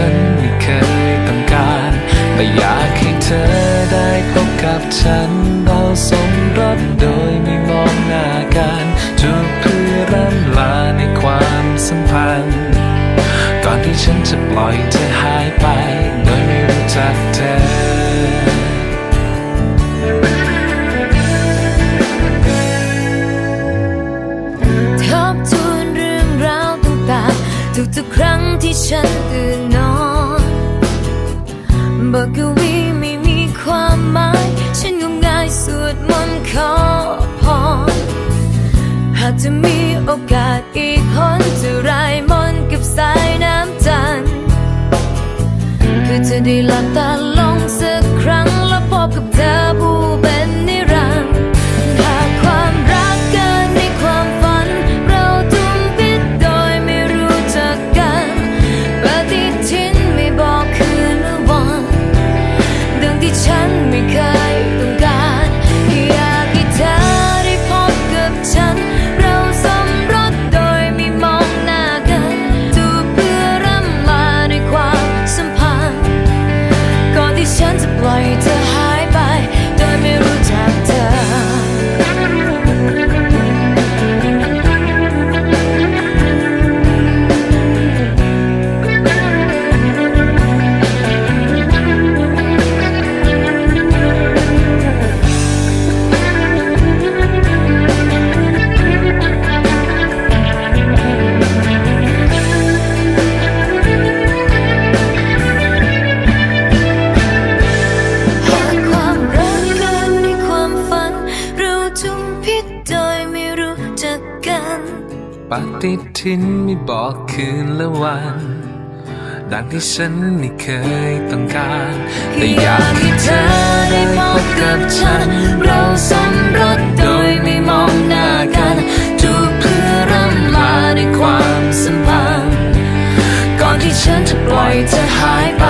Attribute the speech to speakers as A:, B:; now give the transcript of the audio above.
A: ฉันไม่เคยต้องการ แต่อยากให้เธอได้พบกับฉัน เราสมรสโดยไม่มองหน้ากันจูบเพื่อร่ำลาในความสัมพันธ์ ก่อนที่ฉันจะปล่อยเธอหายไป โดยไม่รู้จักเธอ
B: ทบทวนเรื่องราวต่างๆทุกๆครั้งที่ฉันตื่นนอน กวีไม่มีความหมาย ฉันงมงายสวดมนต์ขอพรหากจะมีโอกาสอีกคนจะรายมนกับสายน้ำจันทร์คือจะได้หลับตาลง ปฏิทินไม่บอกคืนและวัน ดังที่ฉันไม่เคยต้องการ แต่อยากให้เธอได้พบกับฉัน เราสมรสโดยไม่มองหน้ากันจูบเพื่อริ่มมาในความสัมพันธ์ ก่อนที่ฉันจะปล่อยเธอหายไป